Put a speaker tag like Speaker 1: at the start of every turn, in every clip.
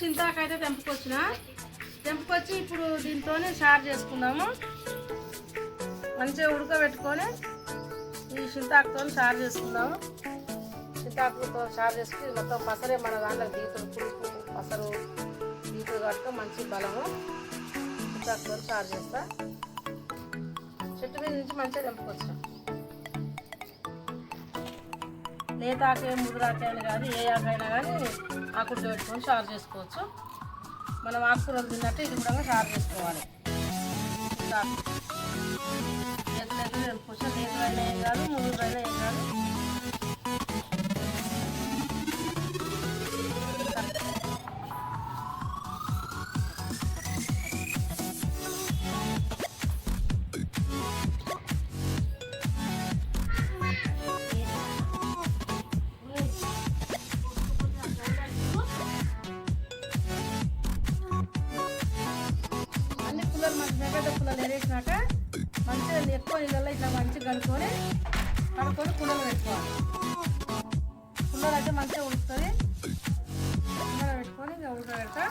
Speaker 1: చింతాకు అయితే తెంపుకొచ్చిన. తెంపుకొచ్చి ఇప్పుడు దీంతోనే షార్ చేసుకుందాము. మంచిగా ఉడకబెట్టుకొని ఈ చింతాకుతో షార్ చేసుకుందాము. చింతాకుతో షార్ చేసుకుని మొత్తం పసరే మన దాంట్లో దీతులు పులుపు పసరు దీతులు కట్టుకో మంచి బలము చింతాకుతో షార్ చేస్తా. చెట్టు మీద నుంచి మంచిగా తెంపుకొచ్చాం లేత ఆకే ముదురాకే కానీ కాదు ఏ ఆకైనా కానీ ఆకుడు పెట్టుకొని షార్ చేసుకోవచ్చు. మనం ఆకుకూరలు తిన్నట్టు ఇది కూడా షార్ చేసుకోవాలి. చింతాకు లేదు కొంచెం తెంపుకొచ్చా అయినా ఏం కాదు ముదురు అయినా ఏం కాదు. పుల్లలు మంచి పుల్లలు ఎరేసినాక మంచిగా ఎక్కువ నీళ్ళల్లో ఇట్లా మంచిగా కడుక్కొని కడుక్కొని కుండలు పెట్టుకోవాలి. కుండలు అయితే మంచిగా ఉడుకుతుంది. కుండలో పెట్టుకొని ఇంకా ఉడకబెడతా.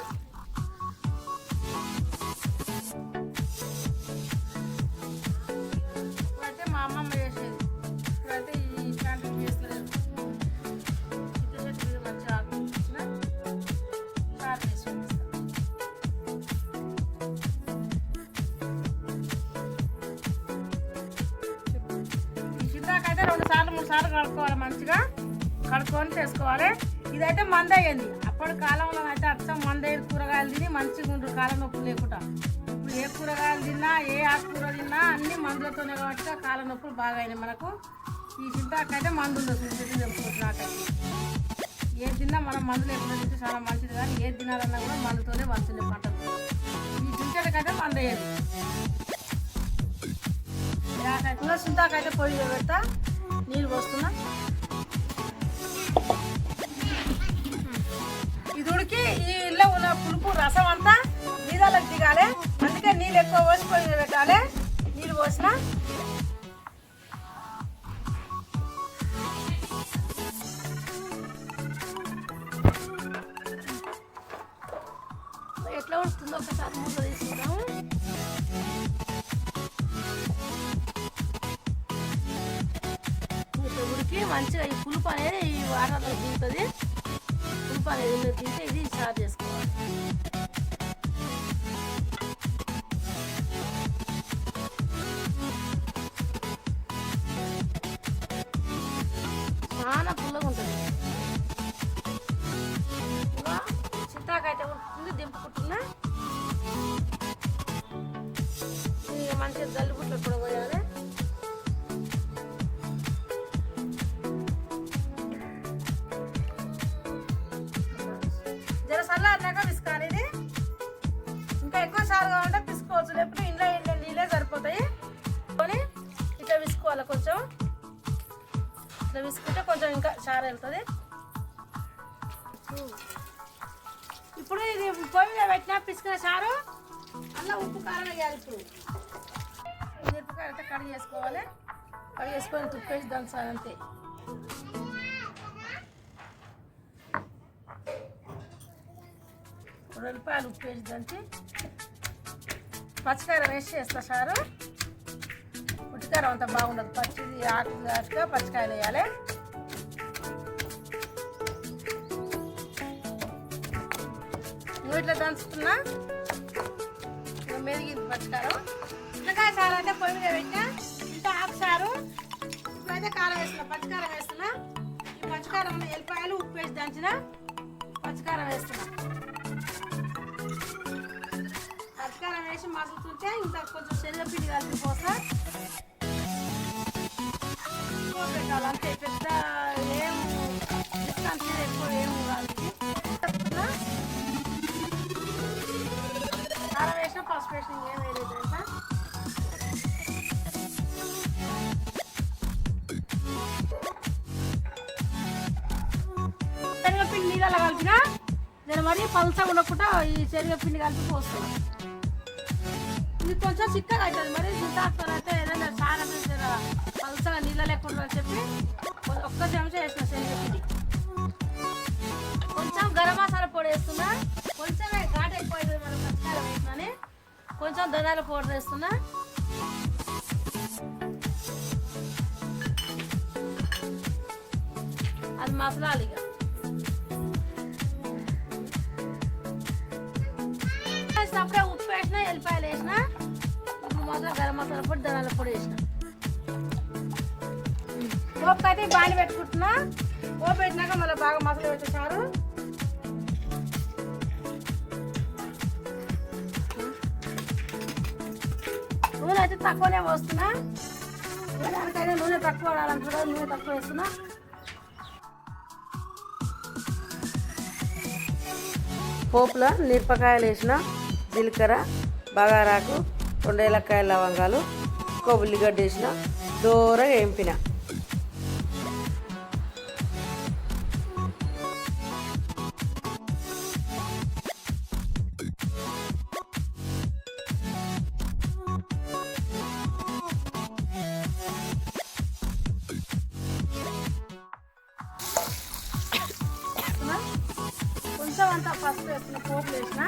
Speaker 1: అయితే రెండు సార్లు మూడు సార్లు కడుక్కోవాలి మంచిగా. కడుక్కొని చేసుకోవాలి. ఇదైతే మంద అయ్యింది. అప్పటి కాలంలో అయితే అచ్చం మంద కూరగాయలు తిని మంచిగా ఉండరు కాలం నొప్పులు లేకుండా. ఇప్పుడు ఏ కూరగాయలు తిన్నా ఏ ఆకుకూర తిన్నా అన్ని మందులతోనే కాబట్టి కాలం నొప్పులు బాగా అయినాయి మనకు. ఈ చింతాకైతే మందు ఉండదు చెప్పుకుంటున్నాకైతే ఏది తిన్నా మనం మందులు ఎప్పుడు తింటే చాలా మంచిది కానీ ఏది తినాలన్నా కూడా మందుతోనే వస్తుంది పంటలు. ఈ చింతకైతే మంద అయ్యేది. ఇంకా చింతాకైతే పొయ్యి పెడతా. నీళ్ళు పోస్తున్నా? ఇది ఉడికి ఈ ఇళ్ళ ఉన్న పులుపు రసం అంతా నీళ్ళకి దిగాలి. అందుకే నీళ్ళు ఎక్కువ పోసిపోయి పెట్టాలి. నీళ్ళు పోసిన? ఎట్లా ఉడుతుందో ఒకసారి మూత తీసుకుందాము మంచిగా ఈ పులుపు అనేది ఈ వాటర్లో దిగుతుంది పులుపు అనేది ఇందులో దిగితే ఇది స్టార్ట్ చేసుకోవాలి. చాలా పుల్లగా ఉంటుంది. ఇంకా చింతాకైతే ఉంటుంది దింపుకుంటున్నా. మంచిగా జల్లుబుట్లు కూడా చల్లారినాక పిసుకాలి ఇది ఇంకా ఎక్కువ సార్ కావాలంటే పిసుకోవచ్చు. లేకపోతే ఇంట్లో ఇంట్లో నీళ్ళే సరిపోతాయి. కొని ఇట్లా విసుకోవాలి కొంచెం? ఇట్లా విసుకుంటే కొంచెం ఇంకా చారు వెళ్తుంది. ఇప్పుడు ఇది పొయ్యి మీద పెట్టిన పిసుకున్న చారు? అలా ఉప్పు కారం వేయాలి ఇప్పుడు. మిరపకాయ అయితే కడిగి చేసుకోవాలి కడిగి చేసుకొని తుప్పేసి దంచాలి అంతే. రెండు ఉప్పు వేసి దంచి పచ్చికారం వేసి చేస్తా సారు. ఉట్టికారం అంత బాగుండదు. పచ్చిది ఆకు ఆకుగా పచ్చికాయలు వేయాలి. నువ్వు ఇట్లా దంచుతున్నా? మెరిగింది పచ్చికారం. ఉల్లకాయ సారు అంటే పొయ్యి మీద పెట్టినా. ఇంత ఆకు సారు. ఇప్పుడైతే కారం వేస్తున్నా పచ్చికారం వేస్తున్నా. ఈ పచ్చికారం ఎల్లిపాయలు ఉప్పు వేసి దంచిన పచ్చికారం వేస్తున్నా. కొంచెం వేసి మగ్గుతుంటే ఇంకా కొంచెం శనగపిండి కలిపి పోస్తా ఎక్కువ పెట్టాలి అంతే పెద్ద ఏం డిస్కౌంట్ ఎక్కువ ఏం కాదు ఇది. కారం వేసిన పసుపు వేసిన ఏం వేయలేదు తెలుసా శనగపిండి నీళ్ళలో కలిపిన నేను మరీ పలుసగా ఉండకుండా ఈ శనగపిండి కలిపి పోస్తాను ఇది కొంచెం చిక్కగా అవుతుంది. మరి చింతాకుతో అయితే ఏదైనా సారం అంటే జర పలుసగా నీళ్ళ లేకుండా చెప్పి ఒక్క చెంచా వేసిన శనగపిండి కొంచెం గరం మసాలా పొడి వేస్తున్నా. కొంచెమే ఘాట్ ఎక్కువ అవుతుంది మనం పచ్చికారం వేసినాని కొంచెం ధనాల పౌడర్ వేస్తున్నా. అది మసలాలు ఇక. వేసినప్పుడే ఉప్పు వేసిన ఎల్లిపాయలు వేసినా మాత్రం గరం మసాలా పొడి ధనాల పొడి వేసిన. పోపు అయితే బాగా పెట్టుకుంటున్నా. పోపు పెట్టినాక మళ్ళీ బాగా మసాలా పెట్టేసారు నూనె అయితే తక్కువనే పోస్తున్నా. దానికైనా నూనె తక్కువ వాడాలంటారు నూనె తక్కువ వేస్తున్నా. పోపులో మిరపకాయలు వేసిన జీలకర్ర బగారాకు రెండు ఏలక్కాయ లవంగాలు ఒక ఉల్లిగడ్డ వేసిన దూరగా వేంపిన. కొంచెం అంతా ఫస్ట్ వేసిన పోపు వేసిన.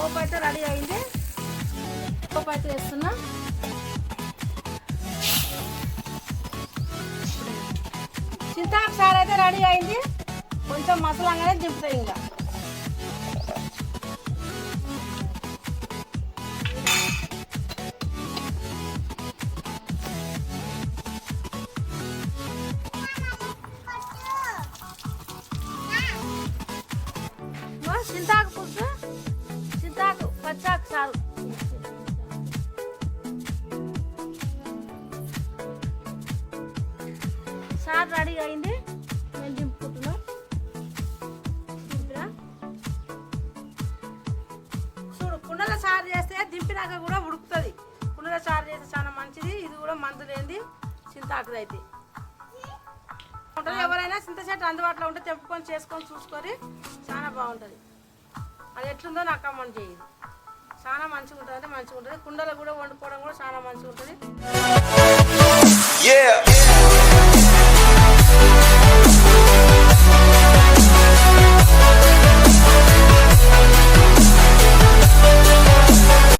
Speaker 1: పోపు అయితే రెడీ అయింది. పోపు అయితే వేస్తున్నా. చింతాకు సార్ అయితే రెడీ అయింది. కొంచెం మసలాగానే దింపుతాయి ఇంకా. కార్ రెడీ అయింది. నేను దింపుకుంటున్నాం. దింపినా చూడు కుండల సారు చేస్తే దింపినాక కూడా ఉడుకుతుంది. కుండల సారు చేస్తే చాలా మంచిది. ఇది కూడా మందు లేనిది చింతాకుది అయితే. ఉంటుంది ఎవరైనా చింత చెట్టు అందుబాటులో ఉంటే తెంపుకొని చేసుకొని చూసుకొని చాలా బాగుంటుంది. అది ఎట్లుందో నాకు అమ్మని చేయదు చాలా మంచిగా ఉంటుంది అంటే మంచిగా ఉంటుంది కుండలో కూడా వండుకోవడం కూడా చాలా మంచిగా ఉంటుంది